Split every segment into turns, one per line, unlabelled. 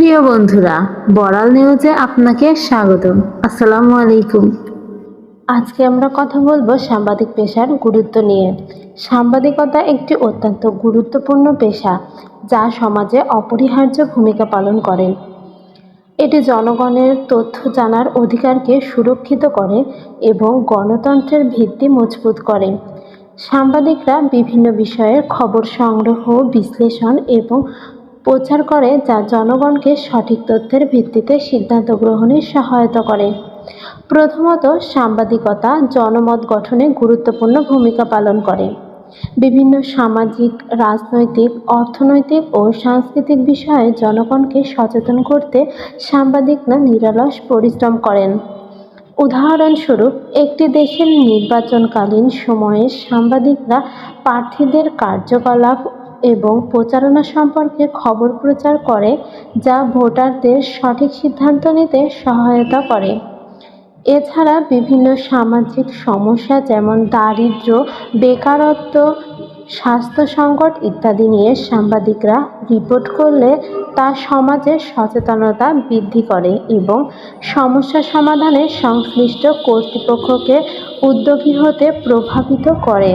প্রিয় বন্ধুরা বড়াল নিউজে আপনাকে স্বাগতম। আসসালামু আলাইকুম।
আজকে আমরা কথা বলব সাংবাদিক পেশার গুরুত্ব নিয়ে। সাংবাদিকতা একটি অত্যন্ত গুরুত্বপূর্ণ পেশা, যা সমাজে অপরিহার্য ভূমিকা পালন করে। এটি জনগণের তথ্য জানার অধিকারকে সুরক্ষিত করে এবং গণতন্ত্রের ভিত্তি মজবুত করে। সাংবাদিকরা বিভিন্ন বিষয়ের খবর সংগ্রহ, বিশ্লেষণ এবং প্রচার করে যা জনগণকে সঠিক তথ্যের ভিত্তিতে সিদ্ধান্ত গ্রহণে সহায়তা করে। প্রথমত, সাংবাদিকতা জনমত গঠনে গুরুত্বপূর্ণ ভূমিকা পালন করে। বিভিন্ন সামাজিক, রাজনৈতিক, অর্থনৈতিক ও সাংস্কৃতিক বিষয়ে জনগণকে সচেতন করতে সাংবাদিকরা নিরলস পরিশ্রম করেন। উদাহরণস্বরূপ, একটি দেশের নির্বাচনকালীন সময়ে সাংবাদিকরা প্রার্থীদের কার্যকলাপ এবং প্রচারণা সম্পর্কে খবর প্রচার করে, যা ভোটারদের সঠিক সিদ্ধান্ত নিতে সহায়তা করে। এছাড়া বিভিন্ন সামাজিক সমস্যা যেমন দারিদ্র্য, বেকারত্ব, স্বাস্থ্য সংকট ইত্যাদি নিয়ে সাংবাদিকরা রিপোর্ট করলে তা সমাজের সচেতনতা বৃদ্ধি করে এবং সমস্যা সমাধানে সংশ্লিষ্ট কর্তৃপক্ষকে উদ্যোগী হতে প্রভাবিত করে।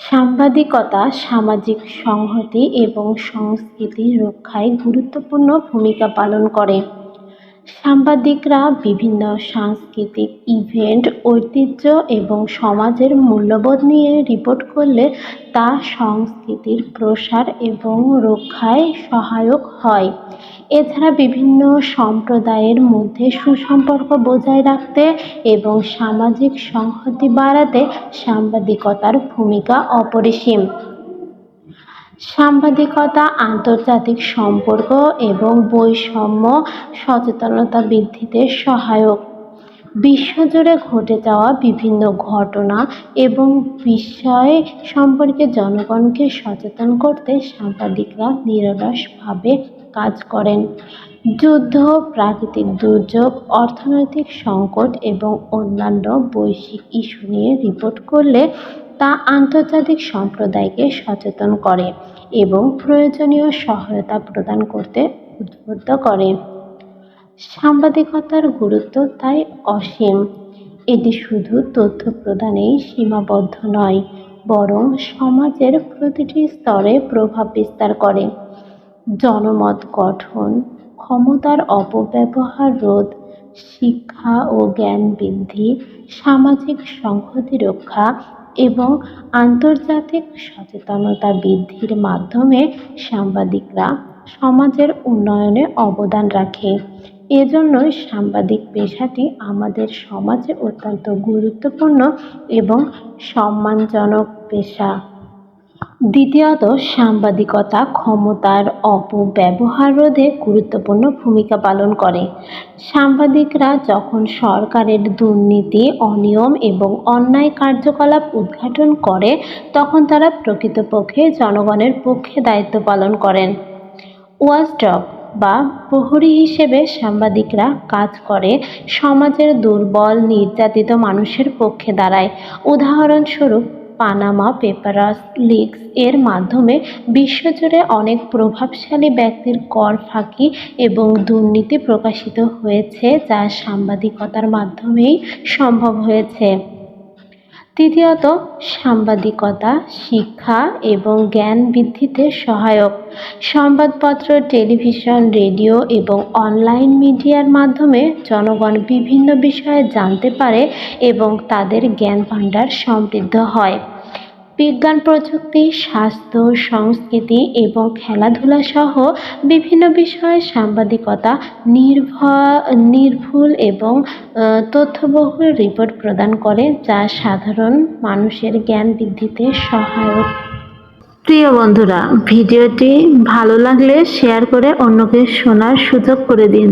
সাংবাদিকতা সামাজিক সংহতি এবং সংস্কৃতি রক্ষায় গুরুত্বপূর্ণ ভূমিকা পালন করে। সাংবাদিকরা বিভিন্ন সাংস্কৃতিক ইভেন্ট, ঐতিহ্য এবং সমাজের মূল্যবোধ নিয়ে রিপোর্ট করলে তা সংস্কৃতির প্রসার এবং রক্ষায় সহায়ক হয়। এছাড়া বিভিন্ন সম্প্রদায়ের মধ্যে সুসম্পর্ক বজায় রাখতে এবং সামাজিক সংহতি বাড়াতে সাংবাদিকতার ভূমিকা অপরিসীম। সাংবাদিকতা, আন্তর্জাতিক সম্পর্ক এবং বৈষম্য সচেতনতা বৃদ্ধিতে সহায়ক। বিশ্বজুড়ে ঘটে যাওয়া বিভিন্ন ঘটনা এবং বিষয় সম্পর্কে জনগণকে সচেতন করতে সাংবাদিকরা নিরলসভাবে কাজ করেন। যুদ্ধ, প্রাকৃতিক দুর্যোগ, অর্থনৈতিক সংকট এবং অন্যান্য বৈশ্বিক ইস্যু নিয়ে রিপোর্ট করলে তা আন্তর্জাতিক সম্প্রদায়কে সচেতন করে এবং প্রয়োজনীয় সহায়তা প্রদান করতে উদ্বুদ্ধ করে। সাংবাদিকতার গুরুত্ব তাই অসীম। এটি শুধু তথ্য প্রদানেই সীমাবদ্ধ নয়, বরং সমাজের প্রতিটি স্তরে প্রভাব বিস্তার করে। জনমত গঠন, ক্ষমতার অপব্যবহার রোধ, শিক্ষা ও জ্ঞান বৃদ্ধি সামাজিক সংহতি রক্ষা এবং আন্তর্জাতিক সচেতনতা বৃদ্ধির মাধ্যমে সাংবাদিকরা সমাজের উন্নয়নে অবদান রাখে। এজন্যই সাংবাদিক পেশাটি আমাদের সমাজে অত্যন্ত গুরুত্বপূর্ণ এবং সম্মানজনক পেশা। দ্বিতীয়ত, সাংবাদিকতা ক্ষমতার অপব্যবহার রোধে গুরুত্বপূর্ণ ভূমিকা পালন করে। সাংবাদিকরা যখন সরকারের দুর্নীতি, অনিয়ম এবং অন্যায় কার্যকলাপ উদ্ঘাটন করে, তখন তারা প্রকৃতপক্ষে জনগণের পক্ষে দায়িত্ব পালন করেন। ওয়াচডগ বা প্রহরী হিসেবে সাংবাদিকরা কাজ করে সমাজের দুর্বল, নির্যাতিত মানুষের পক্ষে দাঁড়ায়। উদাহরণস্বরূপ পানামা পেপারাস লিকস এর মাধ্যমে বিশ্বজুড়ে অনেক প্রভাবশালী ব্যক্তির কর ফাঁকি এবং দুর্নীতি প্রকাশিত হয়েছে যা সাংবাদিকতার মাধ্যমেই সম্ভব হয়েছে। তৃতীয়ত, সাংবাদিকতা, শিক্ষা এবং জ্ঞান বৃদ্ধিতে সহায়ক। সংবাদপত্র, টেলিভিশন, রেডিও এবং অনলাইন মিডিয়ার মাধ্যমে জনগণ বিভিন্ন বিষয়ে জানতে পারে এবং তাদের জ্ঞান ভাণ্ডার সমৃদ্ধ হয়। বিজ্ঞান প্রযুক্তি, স্বাস্থ্য, সংস্কৃতি এবং খেলাধুলা সহ বিভিন্ন বিষয়ে সাংবাদিকতা নির্ভর নির্ভুল এবং তথ্যবহুল রিপোর্ট প্রদান করে, যা সাধারণ মানুষের জ্ঞান বৃদ্ধিতে সহায়ক।
প্রিয় বন্ধুরা, ভিডিওটি ভালো লাগলে শেয়ার করে অন্যকে শোনার সুযোগ করে দিন।